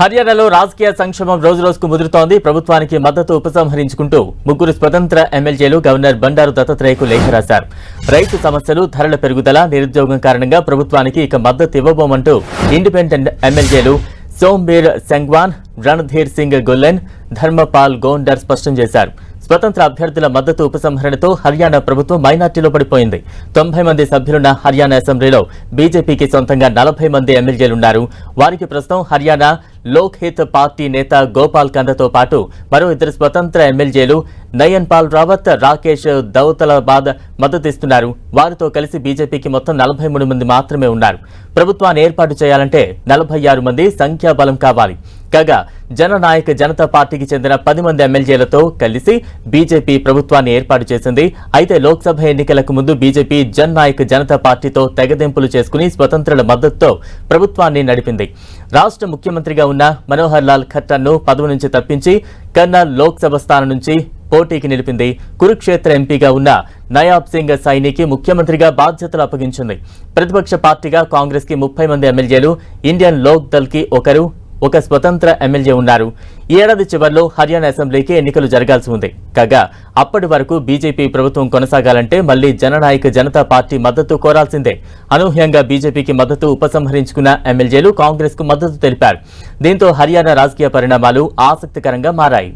హర్యానాలో రాజకీయ సంక్షేమం రోజు రోజుకు ముదురుతోంది. ప్రభుత్వానికి మద్దతు ఉపసంహరించుకుంటూ ముగ్గురు స్వతంత్ర ఎమ్మెల్యేలు గవర్నర్ బండారు దత్తాత్రేయకు లేఖ రాశారు. రైతు సమస్యలు ధరల పెరుగుదల నిరుద్యోగం కారణంగా ప్రభుత్వానికి ఇక మద్దతు ఇవ్వబోమంటూ ఇండిపెండెంట్ ఎమ్మెల్యేలు సోంబీర్ సెంగ్వాన్ రణధీర్ సింగ్ గుల్లెన్ ధర్మపాల్ గోండర్ స్పష్టం చేశారు. స్వతంత్ర అభ్యర్థుల మద్దతు ఉపసంహరణతో హర్యానా ప్రభుత్వం మైనార్టీలో పడిపోయింది. తొంభై మంది సభ్యులున్న హర్యానా అసెంబ్లీలో బీజేపీకి సొంతంగా నలభై మంది ఎమ్మెల్యేలున్నారు. వారికి ప్రస్తుతం హర్యానా లోక్ హిత్ పార్టీ నేత గోపాల్ కందతో పాటు మరో ఇద్దరు స్వతంత్ర ఎమ్మెల్యేలు నయన్ పాల్ రావత్ రాకేష్ దౌతలాబాద్ మద్దతిస్తున్నారు వారితో కలిసి బీజేపీకి మొత్తం నలభై మూడు మంది మాత్రమే ఉన్నారు. ప్రభుత్వాన్ని ఏర్పాటు చేయాలంటే నలభై ఆరు మంది సంఖ్యాబలం కావాలి. కాగా జననాయక జనతా పార్టీకి చెందిన పది మంది ఎమ్మెల్యేలతో కలిసి బీజేపీ ప్రభుత్వాన్ని ఏర్పాటు చేసింది. అయితే లోక్సభ ఎన్నికలకు ముందు బీజేపీ జన్ జనతా పార్టీతో తెగదెంపులు చేసుకుని స్వతంత్రుల మద్దతుతో ప్రభుత్వాన్ని నడిపింది. రాష్ట్ర ముఖ్యమంత్రిగా ఉన్న మనోహర్ లాల్ ఖట్టర్ను పదవి నుంచి తప్పించి కర్నల్ లోక్సభ స్థానం నుంచి పోటీకి నిలిపింది కురుక్షేత్ర ఎంపీగా ఉన్న నయాబ్ సింగ్ సైనికి ముఖ్యమంత్రిగా బాధ్యతలు అప్పగించింది. ప్రతిపక్ష పార్టీగా కాంగ్రెస్కి ముప్పై మంది ఎమ్మెల్యేలు ఇండియన్ లోక్ దల్కి ఒకరు ఒక స్వతంత్ర ఎమ్మెల్యే ఉన్నారు. ఈ ఏడాది చివరిలో హర్యానా అసెంబ్లీకి ఎన్నికలు జరగాల్సి ఉంది. కాగా అప్పటి వరకు బీజేపీ ప్రభుత్వం కొనసాగాలంటే మళ్ళీ జననాయక జనతా పార్టీ మద్దతు కోరాల్సిందే. అనూహ్యంగా బీజేపీకి మద్దతు ఉపసంహరించుకున్న ఎమ్మెల్యేలు కాంగ్రెస్కు మద్దతు తెలిపారు. దీంతో హర్యానా రాజకీయ పరిణామాలు ఆసక్తికరంగా మారాయి.